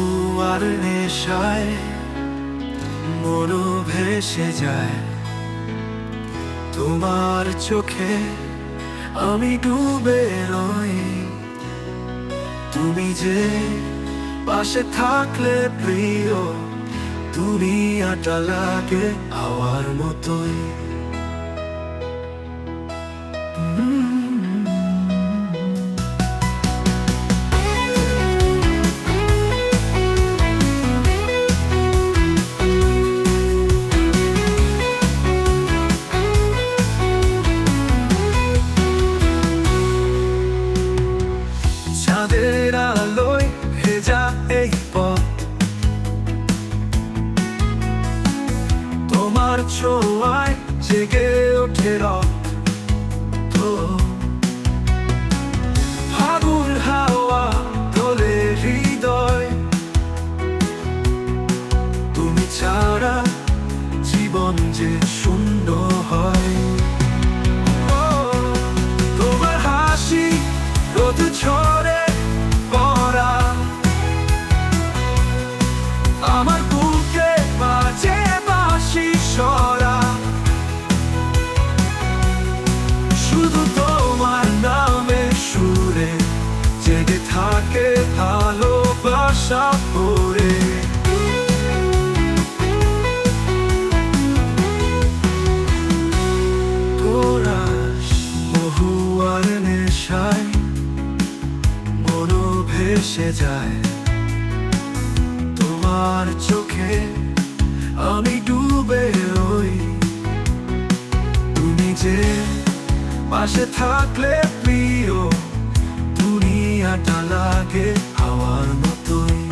মহুয়ার নেশায় মনো ভেসে যায়। তোমার চোখে আমি ডুবে রই। তুমি যে পাশে থাকলে প্রিয় দুনিয়াটা লাগে আওয়ার মতোই। ছোঁয়ায় জেগে ওঠে রক্ত ভেসে যায়। তোমার চোখে আমি ডুবে রই। তুমি যে পাশে থাকলে প্রিয়, দুনিয়াটা লাগে হাওয়ার মতোই।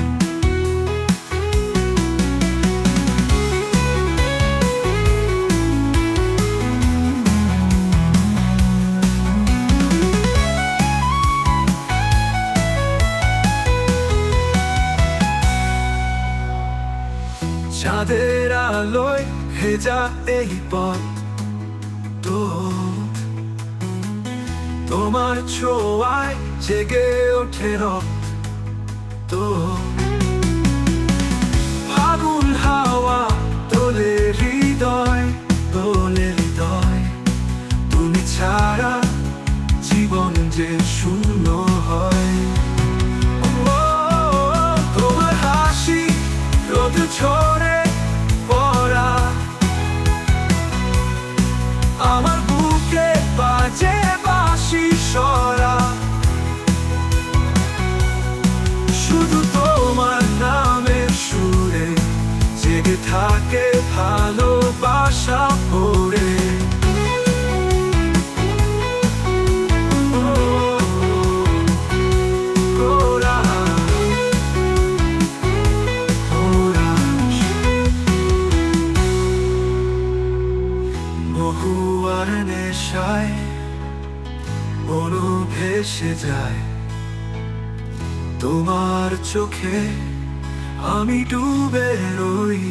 চাঁদের আলোয় ভেজা এই পথ তো তোমার ছোঁয়ায় জেগে ওঠে রক্ত। ফাগুন হাওয়া তোলে হৃদয় তোলে হৃদয়। তুমি ছাড়া জীবন যে শূন্য মহুয়ার নেশায় অনু ভেসে যায়। তোমার চোখে আমি ডুবে রই।